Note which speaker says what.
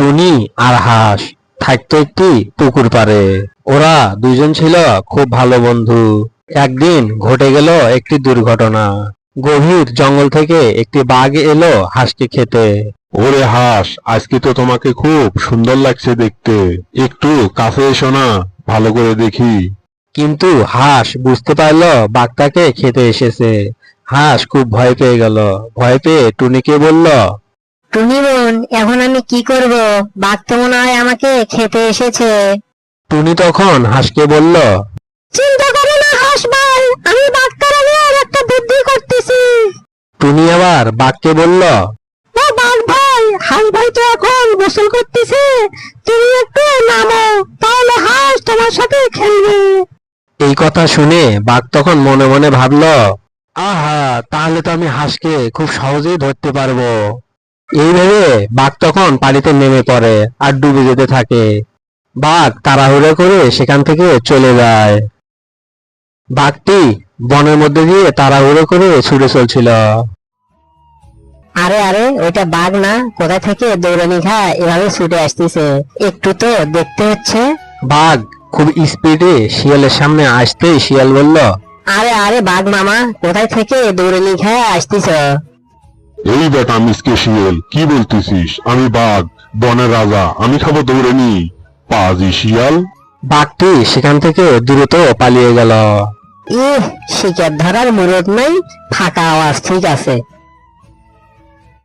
Speaker 1: টুনি আর হাঁস। থাকতো একটি পুকুর পাড়ে। ওরা দুজন ছিল খুব ভালো বন্ধু। একদিন ঘটে গেল একটি দুর্ঘটনা। গভীর জঙ্গল থেকে একটি বাঘ এলো হাঁসকে খেতে।
Speaker 2: ওরে হাঁস আজকে তো তোমাকে খুব সুন্দর লাগছে দেখতে। একটু কাছে এসো না ভালো করে দেখি।
Speaker 1: কিন্তু হাঁস বুঝতে পারল বাঘ তাকে খেতে এসেছে। হাঁস খুব ভয় পেয়ে গেল। ভয় পেয়ে টুনিকে বলল
Speaker 3: টুনি বোন এখন আমি কি করব? বাঘ তো মনে হয় আমাকে খেতে এসেছে।
Speaker 1: টুনি তখন হাঁসকে বলল
Speaker 3: চিন্তা করো না হাঁস ভাই আমি বাঘ তাড়ানোর একটা বুদ্ধি করতেছি।
Speaker 1: টুনি আবার বাঘকে বলল
Speaker 3: ও বাঘ ভাই হাঁস ভাই তো এখন গোসল করতেছে। তুমি একটু নামো তাহলে হাঁস তোমার সাথে খেলবে।
Speaker 1: এই কথা শুনে বাঘ তখন মনে মনে ভাবলো আহা তাহলে তো আমি হাঁসকে খুব সহজেই ধরতে পারব। এই ভেবে বাঘ তখন পানিতে নেমে পড়ে আর ডুবে যেতে থাকে। বাঘ তাড়াহুড়ো করে সেখান থেকে চলে যায়। বাঘটি বনের মধ্যে দিয়ে তাড়াহুড়ো করে ছুটে চলছিল।
Speaker 3: আরে আরে ওইটা বাঘ না? কোথা থেকে দৌড়ানি খায় এভাবে ছুটে আসতেছে। একটু তো দেখতে হচ্ছে।
Speaker 1: বাঘ খুব স্পিডে শিয়ালের সামনে আসতেই শিয়াল বলল
Speaker 3: আরে আরে বাঘ মামা কোথায় থেকে দৌড়ানি খায় আসতিছ?
Speaker 2: এই বেটা মিসকে শিয়াল কি বলতেছিস? আমি বাঘ বনের রাজা আমি খাব দৌড়ে নি। পাজি শিয়াল।
Speaker 1: বাঘটি সেখান থেকে দ্রুত পালিয়ে গেল।
Speaker 3: ইহ শিকার ধরার মরত নাই ফাঁকা আওয়াজ ঠিক আছে।